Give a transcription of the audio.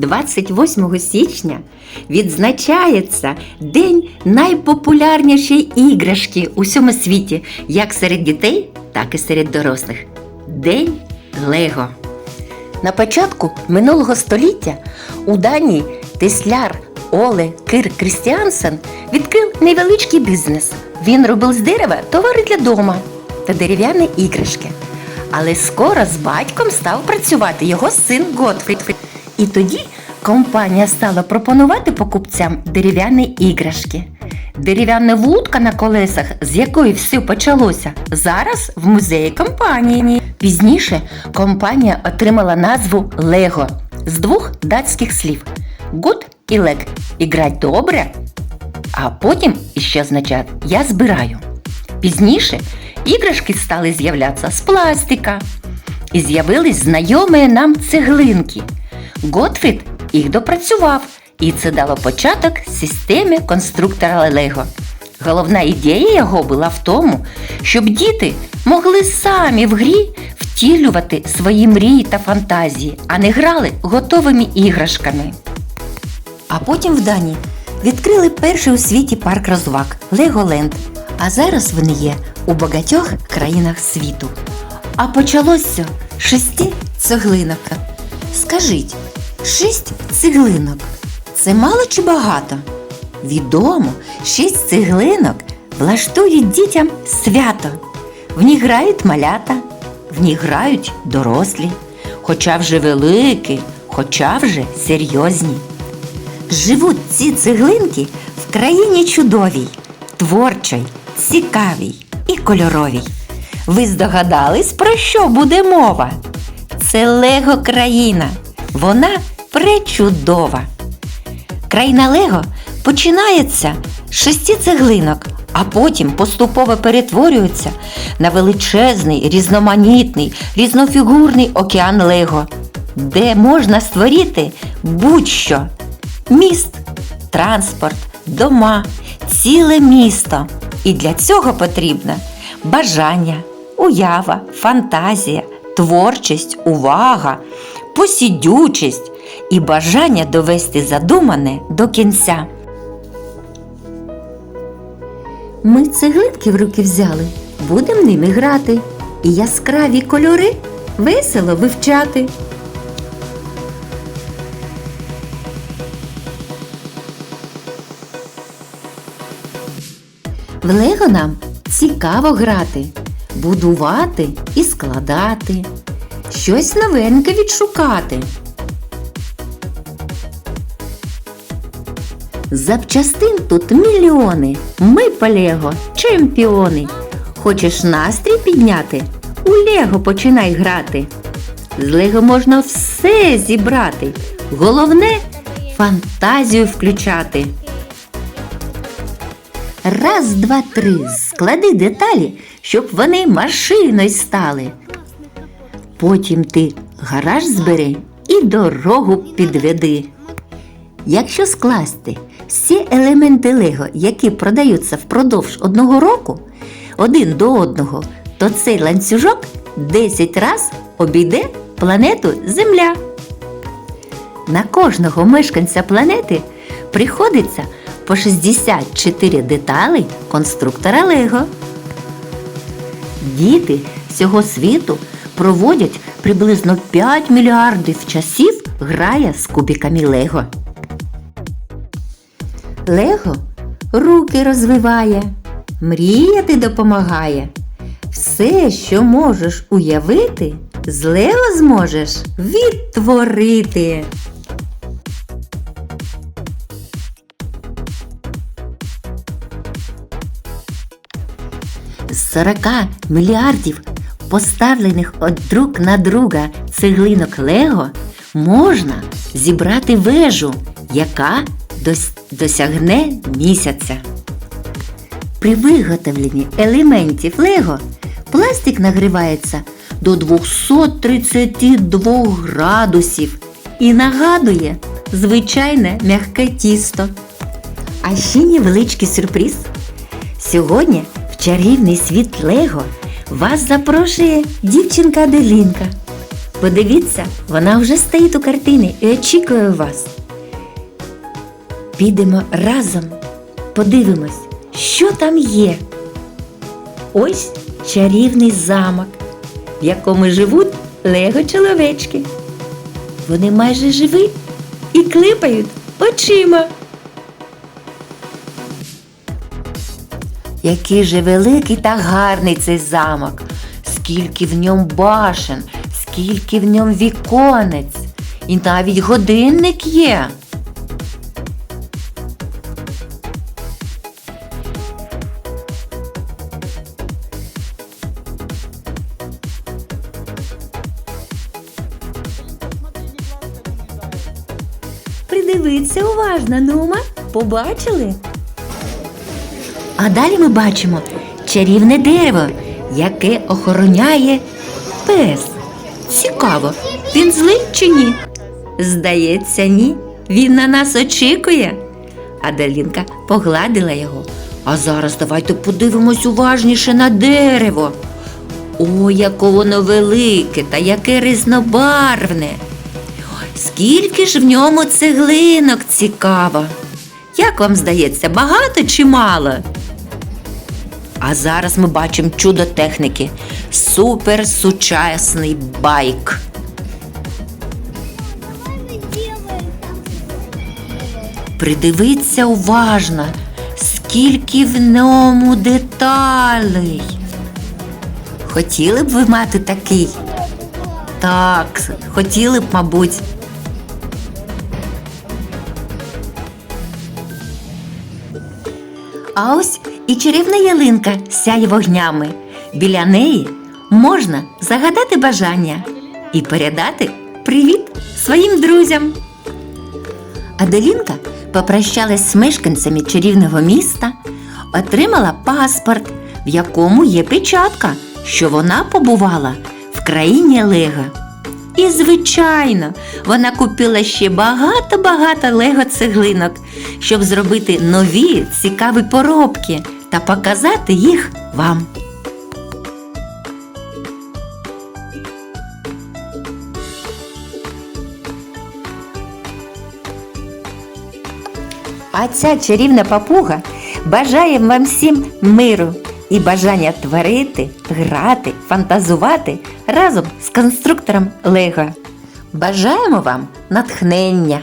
28 січня відзначається День найпопулярнішої іграшки у всьому світі, як серед дітей, так і серед дорослих. День Лего. На початку минулого століття у Данії тесляр Оле Кир Крістіансен відкрив невеличкий бізнес. Він робив з дерева товари для дома та дерев'яні іграшки. Але скоро з батьком став працювати його син Готфрід. І тоді компанія стала пропонувати покупцям дерев'яні іграшки. Дерев'яна вудка на колесах, з якої все почалося, зараз в музеї компанії. Пізніше компанія отримала назву Лего з двох датських слів Good і лег іграть добре, а потім іще означає я збираю. Пізніше іграшки стали з'являтися з пластика і з'явились знайомі нам цеглинки. Готфрід їх допрацював, і це дало початок системі конструктора Лего. Головна ідея його була в тому, щоб діти могли самі в грі втілювати свої мрії та фантазії, а не грали готовими іграшками. А потім в Данії відкрили перший у світі парк розваг Леголенд. А зараз вони є у багатьох країнах світу. А почалося шести цеглинок. Скажіть, шість цеглинок це мало чи багато? Відомо, шість цеглинок влаштують дітям свято. В них грають малята, в них грають дорослі, хоча вже великі, хоча вже серйозні. Живуть ці цеглинки в країні чудовій, творчій, цікавій і кольоровій. Ви здогадались, про що буде мова? Це Лего країна. Вона пречудова. Країна Лего починається з шести цеглинок, а потім поступово перетворюється на величезний, різноманітний, різнофігурний океан Лего, де можна створити будь-що міст, транспорт, дома, ціле місто. І для цього потрібно бажання, уява, фантазія, творчість, увага, посідючість і бажання довести задумане до кінця. Ми цеглинки в руки взяли, будемо ними грати і яскраві кольори весело вивчати. В Лего нам цікаво грати, будувати і складати, щось новеньке відшукати. Запчастин тут мільйони. Ми по Лего чемпіони. Хочеш настрій підняти? У Лего починай грати. З Лего можна все зібрати. Головне фантазію включати. Раз, два, три. Склади деталі, щоб вони машиною стали. Потім ти гараж збери і дорогу підведи. Якщо скласти всі елементи Лего, які продаються впродовж одного року, один до одного, то цей ланцюжок 10 раз обійде планету Земля. На кожного мешканця планети приходиться по 64 деталей конструктора Лего. Діти всього світу проводять приблизно 5 мільярдів часів грає з кубиками Лего. Лего руки розвиває, мріяти допомагає. Все, що можеш уявити, з Лего зможеш відтворити. З 40 мільярдів поставлених од друг на друга цеглинок Лего можна зібрати вежу, яка досягне місяця. При виготовленні елементів Лего пластик нагрівається до 232 градусів і нагадує звичайне м'яке тісто. А ще невеличкий сюрприз. Сьогодні в чарівний світ Лего вас запрошує дівчинка Аделінка. Подивіться, вона вже стоїть у картини і очікує вас. Підемо разом, подивимось, що там є. Ось чарівний замок, в якому живуть лего-чоловечки. Вони майже живі і клипають очима. Який же великий та гарний цей замок, скільки в ньому башен, скільки в ньому віконець, і навіть годинник є. Придивіться уважно, Нума, побачили? А далі ми бачимо чарівне дерево, яке охороняє пес. Цікаво, він злий чи ні? Здається, ні. Він на нас очікує. Аделінка погладила його. А зараз давайте подивимось уважніше на дерево. О, яке воно велике та яке різнобарвне. Скільки ж в ньому цеглинок цікаво. Як вам здається, багато чи мало? А зараз ми бачимо чудо техніки. Суперсучасний байк. Придивіться уважно, скільки в ньому деталей. Хотіли б ви мати такий? Так, хотіли б, мабуть. А ось і чарівна ялинка сяє вогнями. Біля неї можна загадати бажання і передати привіт своїм друзям. Аделінка попрощалась з мешканцями чарівного міста, отримала паспорт, в якому є печатка, що вона побувала в країні Лего. І, звичайно, вона купила ще багато-багато лего цеглинок, щоб зробити нові цікаві поробки та показати їх вам. А ця чарівна папуга бажає вам всім миру і бажання творити, грати, фантазувати разом з конструктором Лего. Бажаємо вам натхнення!